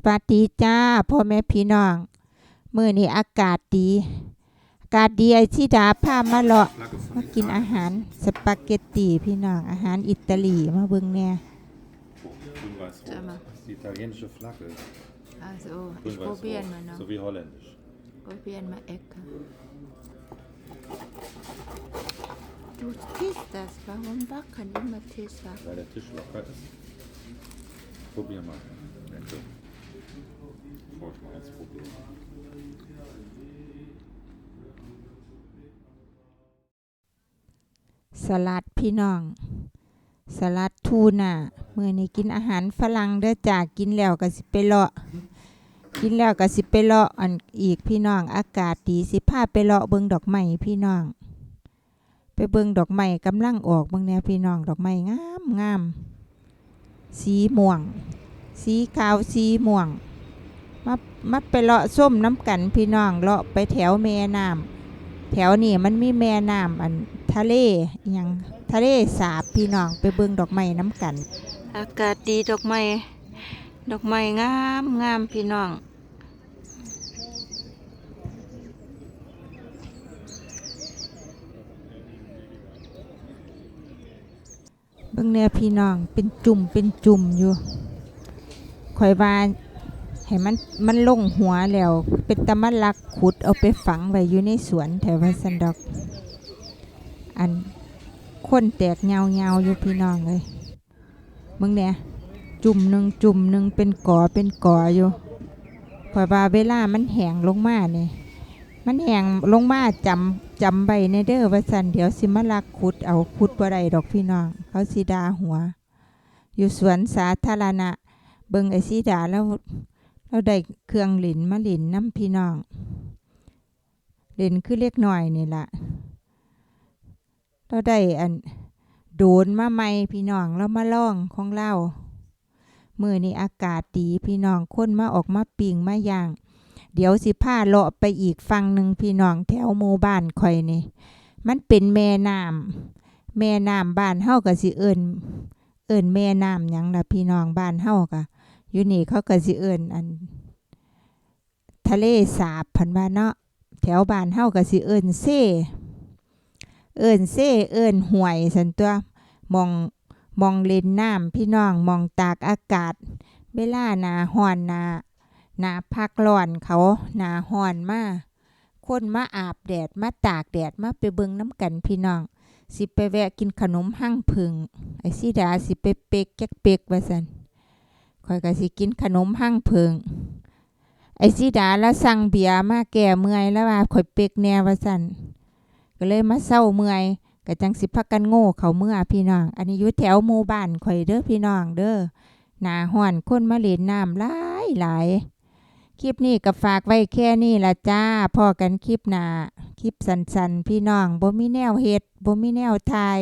สวัสดีจ้าพ่อแม่พี่น้องมื้อนี้อากาศดี อากาศดีไอ้ที่ดาพามาเลาะ Flagge von มากินอาหารสปาเกตตีพี่น้องอาหารอิตาลีมาเบิ่งแหน่ Grün-Weiß-Rot. Sag mal. Das ist die italienische Flagge. Also, ich Grün-Weiß-Rot. probiere mal noch. So wie holländisch. Probieren mal Ecke. Du tisst das. Warum wackeln immer Tisser? Weil der Tisch locker ist. Probier mal. Danke. Bevor ich mal eins probiere. สลัดพี่น้อง สลัดทูน่ามื้อนี้กินอาหารฝรั่งเด้อจากินแล้วก็สิไปเลาะ กินแล้วก็สิไปเลาะอันอีกพี่น้องอากาศดีสิพาไปเลาะเบิ่งดอกไม้พี่น้อง ไปเบิ่งดอกไม้กำลังออกเบิ่งแน่พี่น้องดอกไม้งามงามสีม่วง สีขาวสีม่วง มามาไปเลาะส้มน้ำกันพี่น้องเลาะไปแถวแม่น้ำแถวนี้มันมีแม่น้ำอันทะเลอหยังทะเลสาบพี่น้องไปเบิ่งดอกไม้น้ำกัน อากาศดีดอกไม้ดอกไม้งามงามพี่น้องเบิ่งแน่พี่น้องเป็นจุ่มเป็นจุ่มอยู่ข่อยว่า ให้มันมันลงหัวแล้ว เป็นตะมันลักขุดเอาไปฝังไว้อยู่ในสวนแถวว่าซันดอก อันคนแตกเงาเงาอยู่พี่น้องเลยเบิ่งเนี่ยจุ่มหนึ่งจุ่มหนึ่งเป็นก่อเป็นก่ออยู่ข่อว่าเวลามันแห้งลงมาเนี่ยมันแห้งลงมาจำจำใบในเด้อว่าสันเดี๋ยวสิมาลักขุดเอาขุดบ่ได้ดอกพี่น้อง เขาสีดาหัว อยู่สวนสาธารณะ เบิ่งไอ้สีดาแล้ว เราได้เครื่องหลินมาหลินน้ำพี่น้องหลินคือเล็กหน่อยนี่ละเราได้อันโดนมาใหม่พี่น้องแล้วมาล่องของเรามือนี้อากาศดีพี่น้องคนมาออกมาปิงมาย่าง เดี๋ยวสิพาเลาะไปอีกฝั่งหนึ่งพี่น้องแถวหมู่บ้านข่อยนี่ มันเป็นแม่น้ำแม่น้ำบ้านเฮาก็สิเอิ้นเอิ้นแม่น้ำยังละพี่น้องบ้านเฮาก็ อยู่นี่เขาก็สิเอิ้นอัน ทะเลสาบพันว่าเนาะแถวบ้านเฮาก็สิเอิ้นเซเอิ้นเซ่เอิ้นห่วยสันตัวมองมองเล่นน้ำพี่น้องมองตากอากาศ เวลาหนาฮ้อนหนาหนาพักร้อนเขาหนาฮ้อนมาคนมาอาบแดดมาตากแดดมาไปเบิงน้ำกันพี่น้อง สิไปแวะกินขนมหั่งผึ่งไอ้สิดาสิไปเป๊กจักเป๊กว่าซั่น ข่อยก็สิกินขนมหั่งผึ่งไอ้สิดาแล้วสั่งเบียร์มาแก้เมื่อยแล้วว่าข่อยเป๊กแน่ว่าซั่นก็เลยมาเศร้าเมื่อยก็จังสิพักกันโง่เขาเมื่อพี่น้อง อันนี้อยู่แถวหมู่บ้านข่อยเด้อพี่น้องเด้อหนาห้อนคนมาเล่นน้ำหลายหลายคลิปนี้ก็ฝากไว้แค่นี้ละจ้าพอกันคลิปหน้าคลิปสันๆ พี่น้องบ่มีแนวเฮ็ดบ่มีแนวทาย